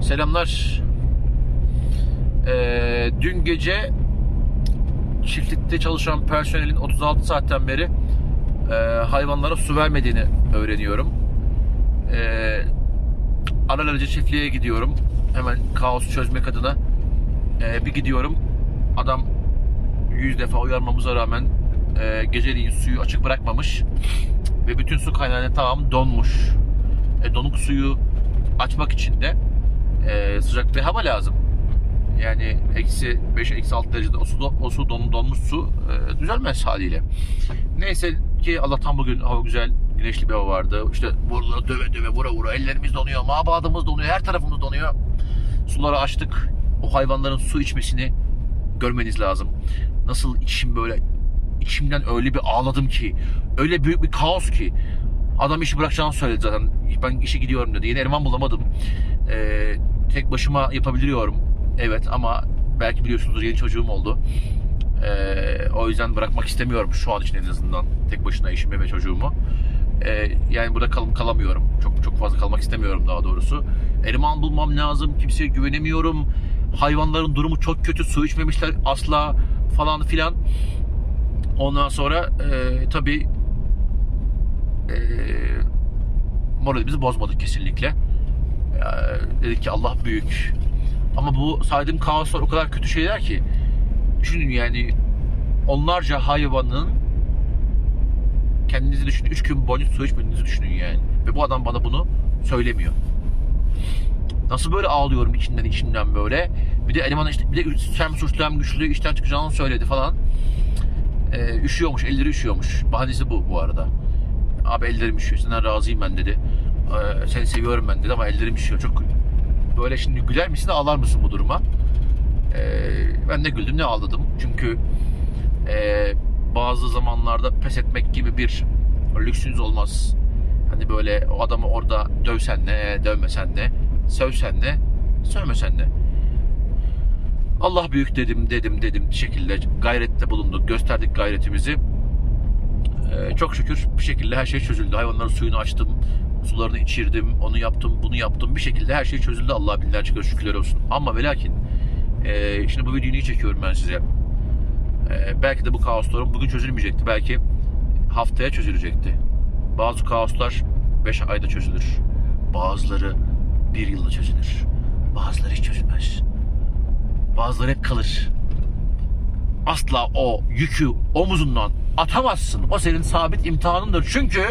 Selamlar. Ee, dün gece çiftlikte çalışan personelin 36 saatten beri e, hayvanlara su vermediğini öğreniyorum. Ee, aralarca çiftliğe gidiyorum. Hemen kaos çözmek adına. Ee, bir gidiyorum. Adam yüz defa uyarmamıza rağmen e, geceliğin suyu açık bırakmamış. Ve bütün su kaynağının tamam donmuş. E, donuk suyu açmak için de e, sıcak bir hava lazım. Yani eksi 5 eksi 6 derecede o su, o su don, donmuş su e, düzelmez haliyle. Neyse ki Allah'tan bugün hava güzel güneşli bir hava vardı. İşte buraları döve döve vura vura ellerimiz donuyor, mabadımız donuyor, her tarafımız donuyor. Suları açtık. O hayvanların su içmesini görmeniz lazım. Nasıl içim böyle içimden öyle bir ağladım ki öyle büyük bir kaos ki adam işi bırakacağını söyledi zaten. Ben işe gidiyorum dedi. Yeni eleman bulamadım. Ee, tek başıma yapabiliyorum. Evet ama belki biliyorsunuz yeni çocuğum oldu. Ee, o yüzden bırakmak istemiyorum şu an için en azından tek başına işimi ve çocuğumu. Ee, yani burada kal- kalamıyorum. Çok çok fazla kalmak istemiyorum daha doğrusu. Eleman bulmam lazım. Kimseye güvenemiyorum. Hayvanların durumu çok kötü. Su içmemişler asla falan filan. Ondan sonra e, tabii e, moralimizi bozmadık kesinlikle. Dedik ki Allah büyük. Ama bu saydığım kaoslar o kadar kötü şeyler ki düşünün yani onlarca hayvanın kendinizi düşünün. Üç gün boyunca su içmediğinizi düşünün yani. Ve bu adam bana bunu söylemiyor. Nasıl böyle ağlıyorum içinden içimden böyle. Bir de eleman işte bir de sen suçlu hem güçlü işten çıkacağını söyledi falan. Ee, üşüyormuş, elleri üşüyormuş. Bahanesi bu bu arada. Abi ellerim üşüyor, senden razıyım ben dedi. Ee, seni seviyorum ben dedi ama ellerim üşüyor. Çok böyle şimdi güler misin, ağlar mısın bu duruma? Ee, ben de güldüm, ne ağladım. Çünkü e, bazı zamanlarda pes etmek gibi bir lüksünüz olmaz. Hani böyle o adamı orada dövsen ne, dövmesen ne, sövsen ne, sövmesen ne. Allah büyük dedim, dedim, dedim şekilde gayrette bulunduk, gösterdik gayretimizi. Ee, çok şükür bir şekilde her şey çözüldü. Hayvanların suyunu açtım, sularını içirdim, onu yaptım, bunu yaptım. Bir şekilde her şey çözüldü. Allah billahi çıkar şükürler olsun. Ama ve lakin e, şimdi bu videoyu niye çekiyorum ben size? E, belki de bu kaosların bugün çözülmeyecekti. Belki haftaya çözülecekti. Bazı kaoslar 5 ayda çözülür. Bazıları bir yılda çözülür. Bazıları hiç çözülmez. Bazıları hep kalır. Asla o yükü omuzundan atamazsın. O senin sabit imtihanındır. Çünkü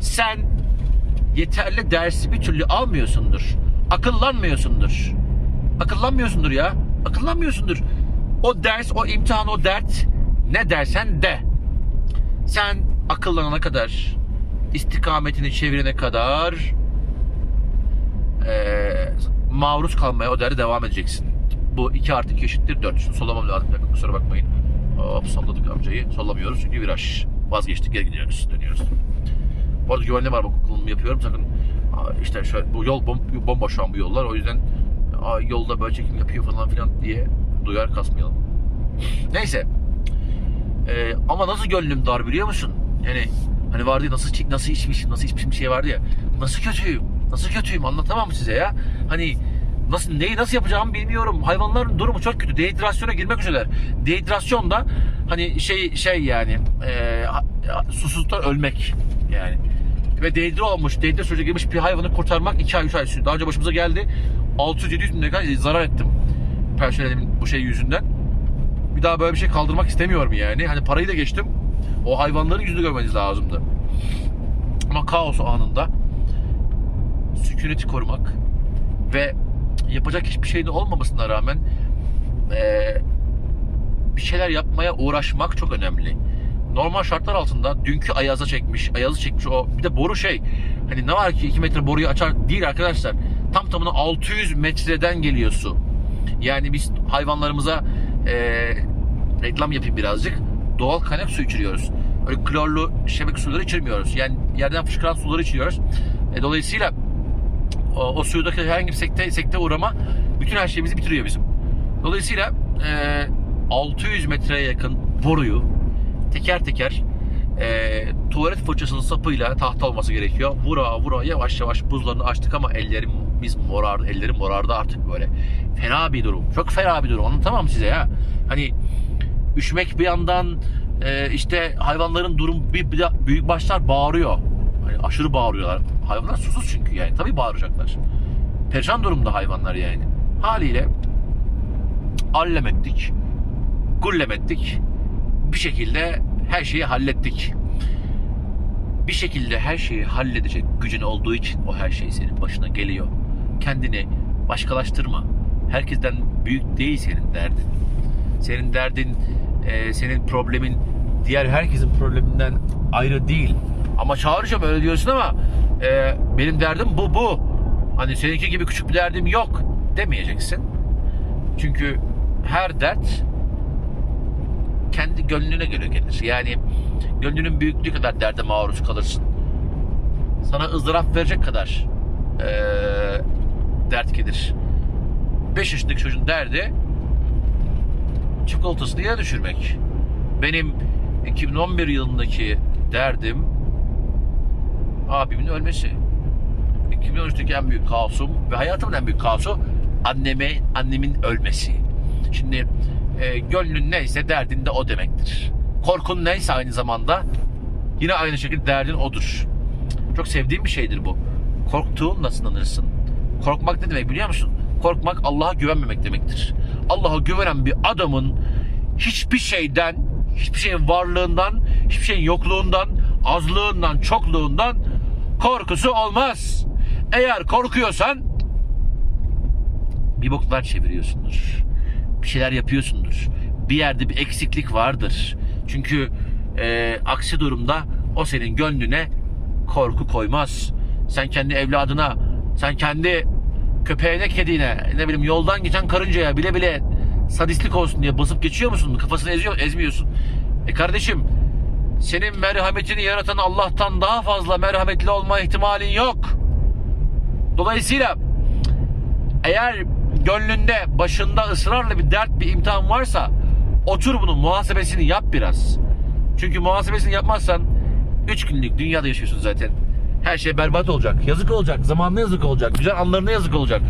sen yeterli dersi bir türlü almıyorsundur. Akıllanmıyorsundur. Akıllanmıyorsundur ya. Akıllanmıyorsundur. O ders, o imtihan, o dert ne dersen de. Sen akıllanana kadar, istikametini çevirene kadar eee maruz kalmaya o derde devam edeceksin. Bu 2 artı 2 eşittir 4. Şunu sollamam lazım. Bir kusura bakmayın. Hop salladık amcayı. Sollamıyoruz çünkü viraj. Vazgeçtik geri gidiyoruz. Dönüyoruz. Bu arada güvenli var kullanımı yapıyorum. Sakın işte şöyle, bu yol bom, bomboş şu an bu yollar. O yüzden yolda böyle çekim yapıyor falan filan diye duyar kasmayalım. Neyse. Ee, ama nasıl gönlüm dar biliyor musun? Yani hani vardı ya nasıl nasıl içmişim nasıl içmişim şey vardı ya. Nasıl kötüyüm? Nasıl kötüyüm anlatamam size ya. Hani nasıl neyi nasıl yapacağımı bilmiyorum. Hayvanların durumu çok kötü. Dehidrasyona girmek üzereler. Dehidrasyon da hani şey şey yani e, susuzluktan ölmek yani. Ve dehidre olmuş, dehidre sürece girmiş bir hayvanı kurtarmak 2 ay 3 ay sürüyor. Daha önce başımıza geldi. 600-700 bin lira zarar ettim. Personelimin bu şey yüzünden. Bir daha böyle bir şey kaldırmak istemiyorum yani. Hani parayı da geçtim. O hayvanların yüzünü görmeniz lazımdı. Ama kaos anında sükuneti korumak ve yapacak hiçbir şey de olmamasına rağmen eee, bir şeyler yapmaya uğraşmak çok önemli. Normal şartlar altında dünkü ayaza çekmiş, ayazı çekmiş o bir de boru şey. Hani ne var ki 2 metre boruyu açar değil arkadaşlar. Tam tamına 600 metreden geliyor su. Yani biz hayvanlarımıza eee, reklam yapayım birazcık. Doğal kaynak su içiriyoruz. Öyle klorlu şebeke suları içirmiyoruz. Yani yerden fışkıran suları içiriyoruz. E, dolayısıyla o, o suyudaki herhangi bir sekte, sekte uğrama bütün her şeyimizi bitiriyor bizim. Dolayısıyla e, 600 metreye yakın boruyu teker teker e, tuvalet fırçasının sapıyla tahta olması gerekiyor. Vura vura yavaş yavaş buzlarını açtık ama ellerim Ellerimiz morardı, ellerim morardı artık böyle. Fena bir durum. Çok fena bir durum. Anlatamam size ya. Hani üşümek bir yandan e, işte hayvanların durum bir, bir büyük başlar bağırıyor. Hani aşırı bağırıyorlar. Hayvanlar susuz çünkü yani. Tabii bağıracaklar. Perişan durumda hayvanlar yani. Haliyle allem ettik. Gullem ettik. Bir şekilde her şeyi hallettik. Bir şekilde her şeyi halledecek gücün olduğu için o her şey senin başına geliyor. Kendini başkalaştırma. Herkesten büyük değil senin derdin. Senin derdin, e, senin problemin diğer herkesin probleminden ayrı değil. Ama çağıracağım öyle diyorsun ama e, benim derdim bu bu. Hani seninki gibi küçük bir derdim yok demeyeceksin. Çünkü her dert kendi gönlüne göre gelir. Yani gönlünün büyüklüğü kadar derde maruz kalırsın. Sana ızdırap verecek kadar eee, dert gelir. 5 yaşındaki çocuğun derdi çikolatasını yere düşürmek. Benim 2011 yılındaki derdim abimin ölmesi. 2013'teki en büyük kaosum ve hayatımın en büyük kaosu anneme, annemin ölmesi. Şimdi e, gönlün neyse derdin de o demektir. Korkun neyse aynı zamanda yine aynı şekilde derdin odur. Çok sevdiğim bir şeydir bu. Korktuğunla sınanırsın. Korkmak ne demek biliyor musun? Korkmak Allah'a güvenmemek demektir. Allah'a güvenen bir adamın hiçbir şeyden, hiçbir şeyin varlığından, hiçbir şeyin yokluğundan, azlığından, çokluğundan korkusu olmaz. Eğer korkuyorsan bir boklar çeviriyorsundur. Bir şeyler yapıyorsundur. Bir yerde bir eksiklik vardır. Çünkü e, aksi durumda o senin gönlüne korku koymaz. Sen kendi evladına, sen kendi köpeğine, kedine, ne bileyim yoldan geçen karıncaya bile bile sadistlik olsun diye basıp geçiyor musun? Kafasını eziyor, ezmiyorsun. E kardeşim senin merhametini yaratan Allah'tan daha fazla merhametli olma ihtimalin yok. Dolayısıyla eğer gönlünde başında ısrarla bir dert bir imtihan varsa otur bunun muhasebesini yap biraz. Çünkü muhasebesini yapmazsan 3 günlük dünyada yaşıyorsun zaten. Her şey berbat olacak. Yazık olacak. Zamanına yazık olacak. Güzel anlarına yazık olacak.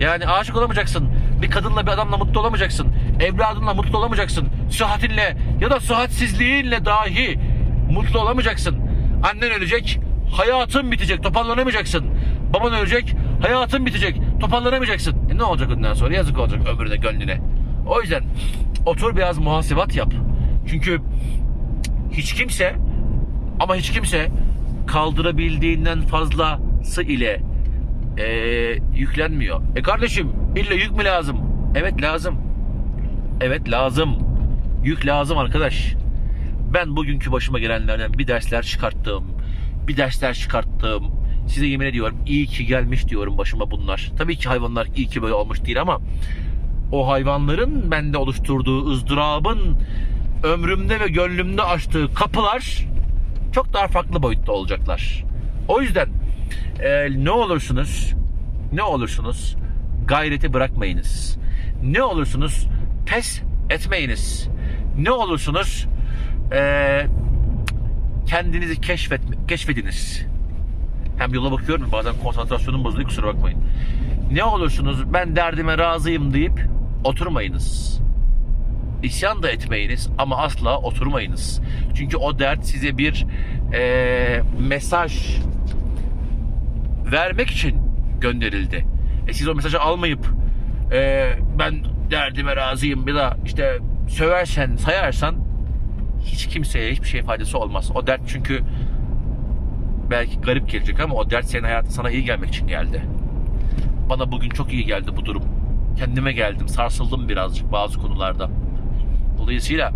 Yani aşık olamayacaksın. Bir kadınla bir adamla mutlu olamayacaksın. Evladınla mutlu olamayacaksın. Sıhhatinle ya da sıhhatsizliğinle dahi mutlu olamayacaksın. Annen ölecek, hayatın bitecek, toparlanamayacaksın. Baban ölecek, hayatın bitecek, toparlanamayacaksın. E ne olacak ondan sonra? Yazık olacak ömrüne, gönlüne. O yüzden otur biraz muhasebat yap. Çünkü hiç kimse ama hiç kimse kaldırabildiğinden fazlası ile eee, yüklenmiyor. E kardeşim illa yük mü lazım? Evet lazım. Evet lazım. Yük lazım arkadaş. Ben bugünkü başıma gelenlerden bir dersler çıkarttım. Bir dersler çıkarttım. Size yemin ediyorum iyi ki gelmiş diyorum başıma bunlar. Tabii ki hayvanlar iyi ki böyle olmuş değil ama o hayvanların bende oluşturduğu ızdırabın ömrümde ve gönlümde açtığı kapılar çok daha farklı boyutta olacaklar. O yüzden e, ne olursunuz ne olursunuz gayreti bırakmayınız. Ne olursunuz pes etmeyiniz. Ne olursunuz e, kendinizi keşfet, keşfediniz. Hem yola bakıyorum bazen konsantrasyonum bozuluyor kusura bakmayın. Ne olursunuz ben derdime razıyım deyip oturmayınız. İsyan da etmeyiniz ama asla oturmayınız. Çünkü o dert size bir eee, mesaj vermek için gönderildi. E siz o mesajı almayıp eee, ben derdime razıyım bir da işte söversen sayarsan hiç kimseye hiçbir şey faydası olmaz. O dert çünkü belki garip gelecek ama o dert senin hayatın sana iyi gelmek için geldi. Bana bugün çok iyi geldi bu durum. Kendime geldim, sarsıldım birazcık bazı konularda. Dolayısıyla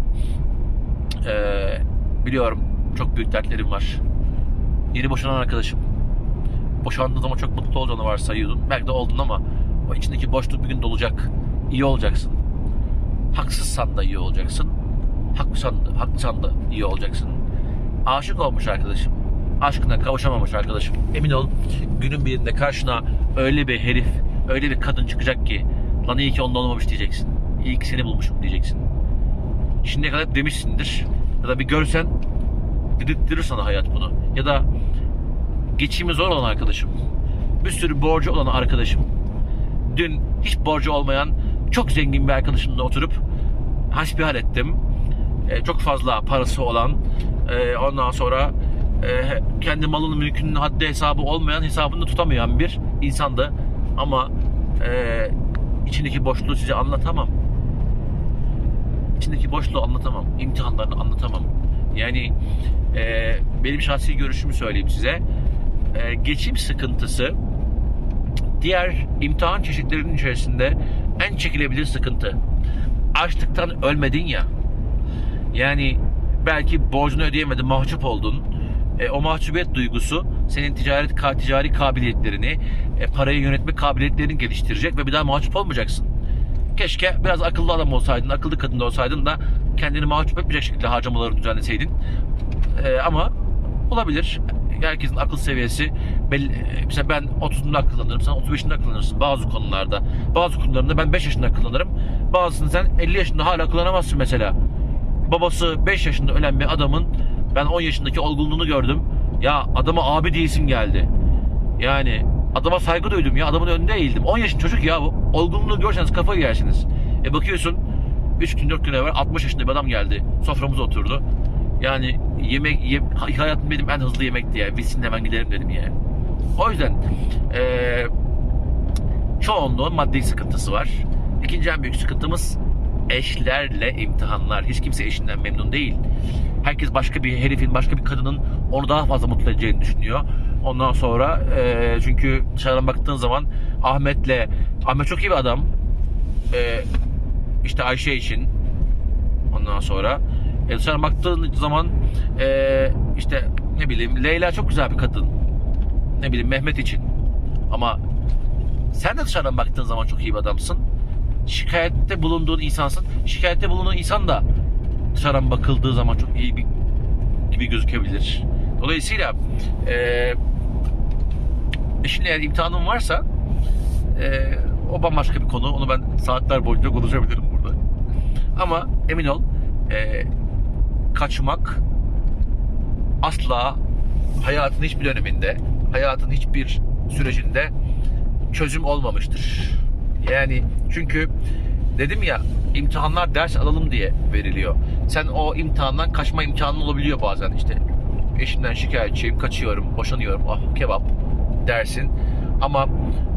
eee, biliyorum çok büyük dertlerim var. Yeni boşanan arkadaşım. Boşandığın zaman çok mutlu olacağını varsayıyordun. Belki de oldun ama o içindeki boşluk bir gün dolacak. İyi olacaksın. Haksızsan da iyi olacaksın. Haklıysan da, haklıysan da iyi olacaksın. Aşık olmuş arkadaşım. Aşkına kavuşamamış arkadaşım. Emin ol günün birinde karşına öyle bir herif, öyle bir kadın çıkacak ki lan iyi ki onunla olmamış diyeceksin. İyi ki seni bulmuşum diyeceksin. Şimdiye kadar demişsindir. Ya da bir görsen dedirttirir sana hayat bunu. Ya da geçimi zor olan arkadaşım. bir sürü borcu olan arkadaşım. Dün hiç borcu olmayan çok zengin bir arkadaşımla oturup hasbihal ettim. E, çok fazla parası olan e, ondan sonra e, kendi malının mülkünün haddi hesabı olmayan hesabını tutamayan bir insandı. Ama e, içindeki boşluğu size anlatamam. İçindeki boşluğu anlatamam. İmtihanlarını anlatamam. Yani e, benim şahsi görüşümü söyleyeyim size. E, geçim sıkıntısı diğer imtihan çeşitlerinin içerisinde en çekilebilir sıkıntı. Açlıktan ölmedin ya. Yani belki borcunu ödeyemedin, mahcup oldun. E, o mahcubiyet duygusu senin ticaret ka- ticari kabiliyetlerini, e, parayı yönetme kabiliyetlerini geliştirecek ve bir daha mahcup olmayacaksın. Keşke biraz akıllı adam olsaydın, akıllı kadın da olsaydın da kendini mahcup etmeyecek şekilde harcamaları düzenleseydin. E, ama olabilir. Herkesin akıl seviyesi belli. e, Mesela ben 30'unda akıllanırım, sen 35'inde akıllanırsın bazı konularda. Bazı konularında ben 5 yaşında akıllanırım. Bazısını sen 50 yaşında hala akıllanamazsın mesela. Babası 5 yaşında ölen bir adamın ben 10 yaşındaki olgunluğunu gördüm. Ya adama abi diyesim geldi. Yani adama saygı duydum ya adamın önünde eğildim. 10 yaşında çocuk ya bu. Olgunluğu görseniz kafayı yersiniz. E bakıyorsun 3 gün 4 gün evvel 60 yaşında bir adam geldi. Soframıza oturdu. Yani yemek ye, hayatım benim en hızlı yemekti ya. Bitsin hemen gidelim dedim ya. O yüzden eee çoğunluğun maddi sıkıntısı var. İkinci en büyük sıkıntımız eşlerle imtihanlar. Hiç kimse eşinden memnun değil. Herkes başka bir herifin, başka bir kadının onu daha fazla mutlu edeceğini düşünüyor. Ondan sonra eee, çünkü dışarıdan baktığın zaman Ahmet'le Ahmet çok iyi bir adam. Eee işte Ayşe için ondan sonra e, dışarıdan baktığın zaman eee, işte ne bileyim Leyla çok güzel bir kadın. Ne bileyim Mehmet için. Ama sen de dışarıdan baktığın zaman çok iyi bir adamsın. Şikayette bulunduğun insansın. Şikayette bulunduğun insan da dışarıdan bakıldığı zaman çok iyi bir gibi gözükebilir. Dolayısıyla eee eşinle eğer imtihanın varsa eee, o bambaşka bir konu. Onu ben saatler boyunca konuşabilirim burada. Ama emin ol eee, kaçmak asla hayatın hiçbir döneminde, hayatın hiçbir sürecinde çözüm olmamıştır. Yani çünkü dedim ya imtihanlar ders alalım diye veriliyor. Sen o imtihandan kaçma imkanın olabiliyor bazen işte. Eşimden şikayetçiyim, kaçıyorum, boşanıyorum, ah kebap dersin. Ama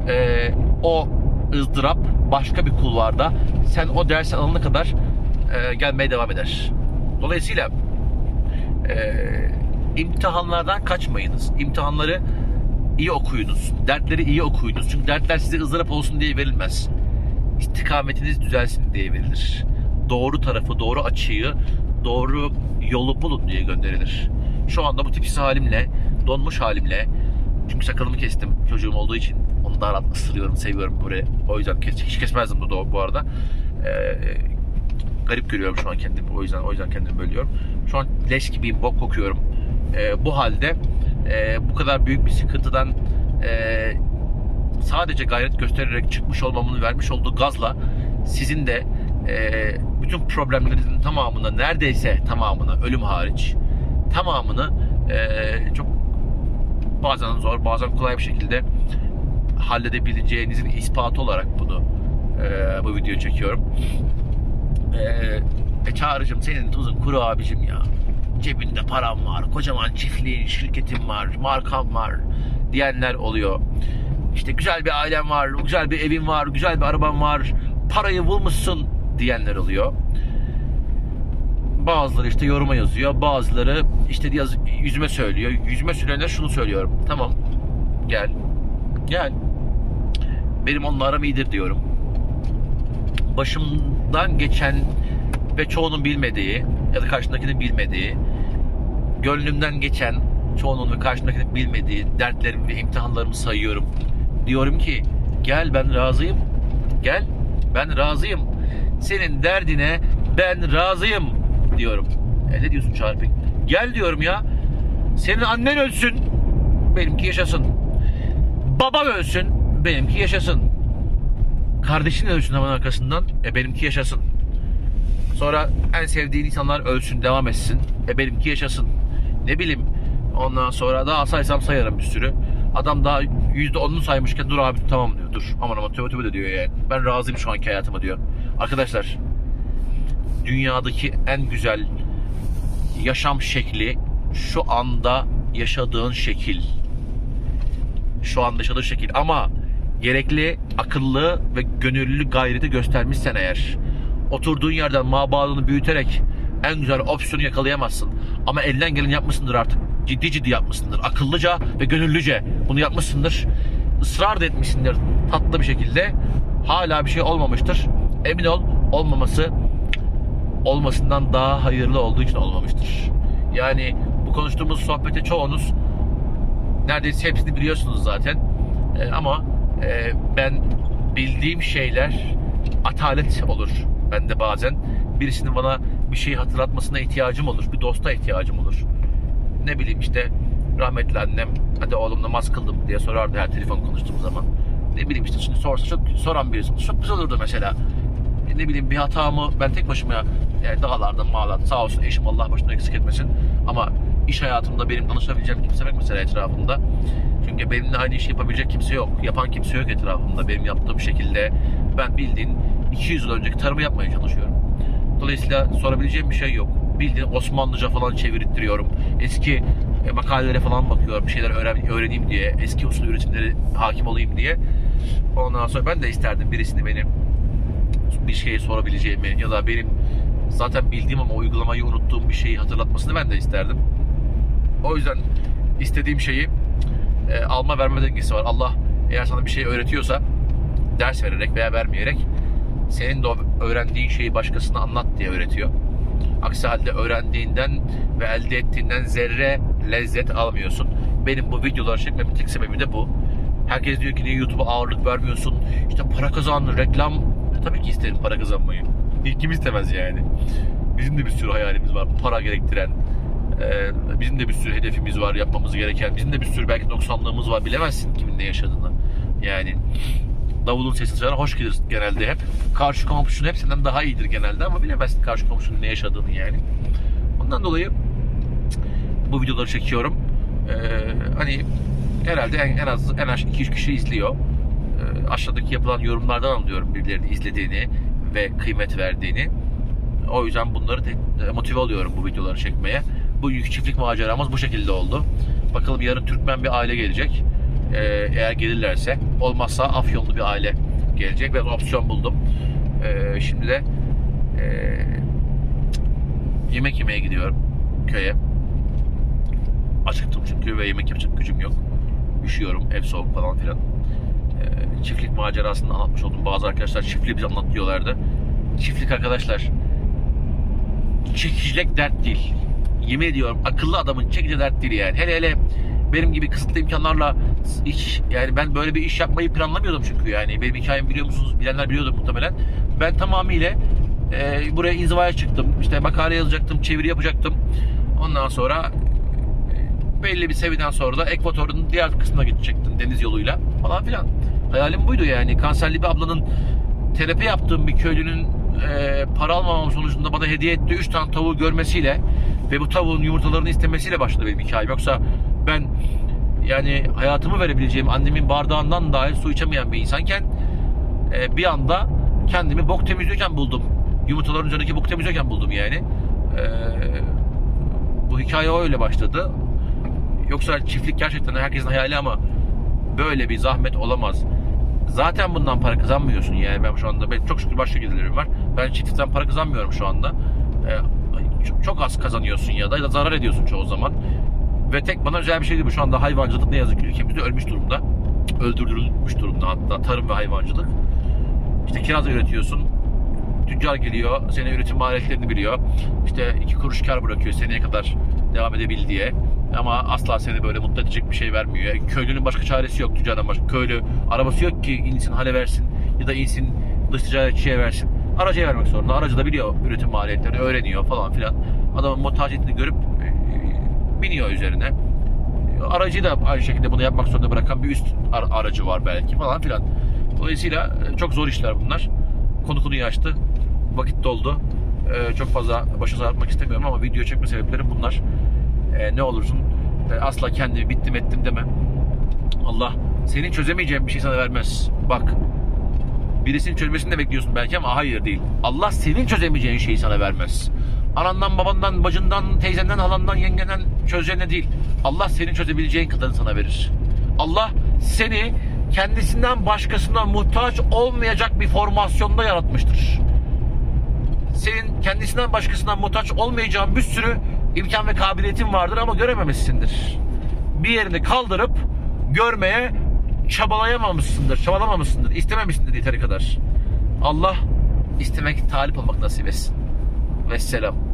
eee, o ızdırap başka bir kulvarda sen o ders alana kadar eee, gelmeye devam eder. Dolayısıyla eee imtihanlardan kaçmayınız. İmtihanları iyi okuyunuz. Dertleri iyi okuyunuz. Çünkü dertler size ızdırap olsun diye verilmez. İstikametiniz düzelsin diye verilir. Doğru tarafı, doğru açıyı, doğru yolu bulun diye gönderilir. Şu anda bu tipsiz halimle, donmuş halimle, çünkü sakalımı kestim çocuğum olduğu için. Onu da rahat ısırıyorum, seviyorum böyle. O yüzden kes, hiç kesmezdim bu, bu arada. Ee, garip görüyorum şu an kendimi. O yüzden o yüzden kendimi bölüyorum. Şu an leş gibiyim, bok kokuyorum. Ee, bu halde e, bu kadar büyük bir sıkıntıdan e, sadece gayret göstererek çıkmış olmamın vermiş olduğu gazla sizin de e, bütün problemlerinizin tamamını neredeyse tamamını ölüm hariç tamamını e, çok bazen zor bazen kolay bir şekilde halledebileceğinizin ispatı olarak bunu e, bu videoyu çekiyorum. E, e Çağrı'cığım senin tuzun kuru abicim ya. Cebinde param var, kocaman çiftliğin, şirketin var, markam var diyenler oluyor. İşte güzel bir ailem var, güzel bir evim var, güzel bir arabam var, parayı bulmuşsun diyenler oluyor. Bazıları işte yoruma yazıyor, bazıları işte yaz, yüzüme söylüyor. Yüzüme söyleyenler şunu söylüyorum. Tamam, gel, gel. Benim onunla aram iyidir diyorum. Başımdan geçen ve çoğunun bilmediği ya da karşındakinin bilmediği, gönlümden geçen çoğunun ve karşındakinin bilmediği dertlerimi ve imtihanlarımı sayıyorum. Diyorum ki gel ben razıyım. Gel ben razıyım. Senin derdine ben razıyım diyorum. E ne diyorsun Çarpık? Gel diyorum ya. Senin annen ölsün. Benimki yaşasın. Baban ölsün. Benimki yaşasın. Kardeşin ölsün hemen arkasından. E benimki yaşasın. Sonra en sevdiğin insanlar ölsün, devam etsin. E benimki yaşasın. Ne bileyim. Ondan sonra daha saysam sayarım bir sürü. Adam daha %10'unu saymışken dur abi tamam diyor. Dur aman aman tövbe tövbe diyor yani. Ben razıyım şu anki hayatıma diyor. Arkadaşlar dünyadaki en güzel yaşam şekli şu anda yaşadığın şekil. Şu anda yaşadığın şekil ama gerekli akıllı ve gönüllü gayreti göstermişsen eğer oturduğun yerden mabadını büyüterek en güzel opsiyonu yakalayamazsın. Ama elinden geleni yapmışsındır artık. Ciddi ciddi yapmışsındır. Akıllıca ve gönüllüce bunu yapmışsındır. Israr da etmişsindir tatlı bir şekilde. Hala bir şey olmamıştır. Emin ol olmaması olmasından daha hayırlı olduğu için olmamıştır. Yani bu konuştuğumuz sohbete çoğunuz neredeyse hepsini biliyorsunuz zaten. Ee, ama e, ben bildiğim şeyler atalet olur bende bazen. Birisinin bana bir şey hatırlatmasına ihtiyacım olur. Bir dosta ihtiyacım olur. Ne bileyim işte rahmetli annem hadi oğlum namaz kıldım diye sorardı her telefon konuştuğum zaman. Ne bileyim işte şimdi sorsa çok soran birisi çok güzel olurdu mesela. E, Ne bileyim bir hatamı ben tek başıma yani dağlarda mağlarda sağ olsun eşim Allah başına eksik etmesin. Ama iş hayatımda benim danışabileceğim kimse yok mesela etrafımda. Çünkü benimle aynı işi yapabilecek kimse yok. Yapan kimse yok etrafımda benim yaptığım şekilde. Ben bildiğin 200 yıl önceki tarımı yapmaya çalışıyorum. Dolayısıyla sorabileceğim bir şey yok. Bildiğin Osmanlıca falan çevirttiriyorum. Eski e, makalelere falan bakıyorum. Bir şeyler öğren, öğreneyim diye. Eski usul üretimleri hakim olayım diye. Ondan sonra ben de isterdim birisini benim bir şeyi sorabileceğimi ya da benim zaten bildiğim ama uygulamayı unuttuğum bir şeyi hatırlatmasını ben de isterdim. O yüzden istediğim şeyi e, alma verme dengesi var. Allah eğer sana bir şey öğretiyorsa ders vererek veya vermeyerek senin de öğrendiğin şeyi başkasına anlat diye öğretiyor. Aksi halde öğrendiğinden ve elde ettiğinden zerre lezzet almıyorsun. Benim bu videoları çekmemin tek sebebi de bu. Herkes diyor ki niye YouTube'a ağırlık vermiyorsun? İşte para kazan, reklam. E, tabii ki isterim para kazanmayı. Kim istemez yani. Bizim de bir sürü hayalimiz var. Para gerektiren. e, bizim de bir sürü hedefimiz var yapmamız gereken. Bizim de bir sürü belki noksanlığımız var. Bilemezsin kimin ne yaşadığını. Yani davulun sesi dışarı hoş gelir genelde hep. Karşı komşunun hepsinden daha iyidir genelde ama bilemezsin karşı komşunun ne yaşadığını yani. Ondan dolayı bu videoları çekiyorum. Ee, hani herhalde en, en az en az 2-3 kişi izliyor. Ee, aşağıdaki yapılan yorumlardan anlıyorum birilerinin izlediğini ve kıymet verdiğini. O yüzden bunları motive oluyorum bu videoları çekmeye. Bu yük çiftlik maceramız bu şekilde oldu. Bakalım yarın Türkmen bir aile gelecek. Ee, eğer gelirlerse. Olmazsa Afyonlu bir aile gelecek. Ben opsiyon buldum. Ee, şimdi de ee, yemek yemeye gidiyorum köye. Acıktım çünkü ve yemek yapacak gücüm yok. Üşüyorum, ev soğuk falan filan. Ee, çiftlik macerasını anlatmış oldum. Bazı arkadaşlar çiftliği bize anlat diyorlardı. Çiftlik arkadaşlar çekilecek dert değil. Yemin ediyorum akıllı adamın çekilecek dert değil yani. Hele hele benim gibi kısıtlı imkanlarla iş yani ben böyle bir iş yapmayı planlamıyordum çünkü yani benim hikayemi biliyor musunuz? Bilenler biliyordur muhtemelen. Ben tamamıyla e, buraya inzivaya çıktım. İşte makale yazacaktım, çeviri yapacaktım. Ondan sonra e, belli bir seviyeden sonra da Ekvator'un diğer kısmına gidecektim deniz yoluyla falan filan. Hayalim buydu yani. Kanserli bir ablanın terapi yaptığım bir köylünün e, para almamam sonucunda bana hediye ettiği 3 tane tavuğu görmesiyle ve bu tavuğun yumurtalarını istemesiyle başladı benim hikayem. Yoksa ben yani hayatımı verebileceğim annemin bardağından dahi su içemeyen bir insanken e, bir anda kendimi bok temizliyorken buldum. Yumurtaların üzerindeki bok temizliyorken buldum yani. E, bu hikaye öyle başladı. Yoksa çiftlik gerçekten herkesin hayali ama böyle bir zahmet olamaz. Zaten bundan para kazanmıyorsun yani ben şu anda ben çok şükür başka gelirlerim var. Ben çiftlikten para kazanmıyorum şu anda. Ee, çok, az kazanıyorsun ya da zarar ediyorsun çoğu zaman. Ve tek bana özel bir şey değil bu. Şu anda hayvancılık ne yazık ki ülkemizde ölmüş durumda. Öldürülmüş durumda hatta tarım ve hayvancılık. İşte kiraz üretiyorsun. Tüccar geliyor, senin üretim maliyetlerini biliyor. İşte iki kuruş kar bırakıyor seneye kadar devam edebil diye. Ama asla seni böyle mutlu edecek bir şey vermiyor. Köylünün başka çaresi yok tüccardan başka. Köylü arabası yok ki insin hale versin ya da insin dış ticaretçiye versin. Aracıya vermek zorunda. Aracı da biliyor üretim maliyetlerini, öğreniyor falan filan. Adamın muhtaciyetini görüp e, biniyor üzerine. Aracıyı da aynı şekilde bunu yapmak zorunda bırakan bir üst ar- aracı var belki falan filan. Dolayısıyla e, çok zor işler bunlar. Konu konuyu açtı. Vakit doldu. E, çok fazla başa sarmak istemiyorum ama video çekme sebeplerim bunlar. E, ne olursun e, asla kendimi bittim ettim deme. Allah senin çözemeyeceğin bir şey sana vermez. Bak birisinin çözmesini de bekliyorsun belki ama hayır değil. Allah senin çözemeyeceğin şeyi sana vermez. Anandan, babandan, bacından, teyzenden, halandan, yengenden çözeceğine değil. Allah senin çözebileceğin kadarını sana verir. Allah seni kendisinden başkasına muhtaç olmayacak bir formasyonda yaratmıştır. Senin kendisinden başkasına muhtaç olmayacağın bir sürü imkan ve kabiliyetin vardır ama görememişsindir. Bir yerini kaldırıp görmeye çabalayamamışsındır, çabalamamışsındır, istememişsindir yeteri kadar. Allah istemek talip olmak nasip etsin. Vesselam.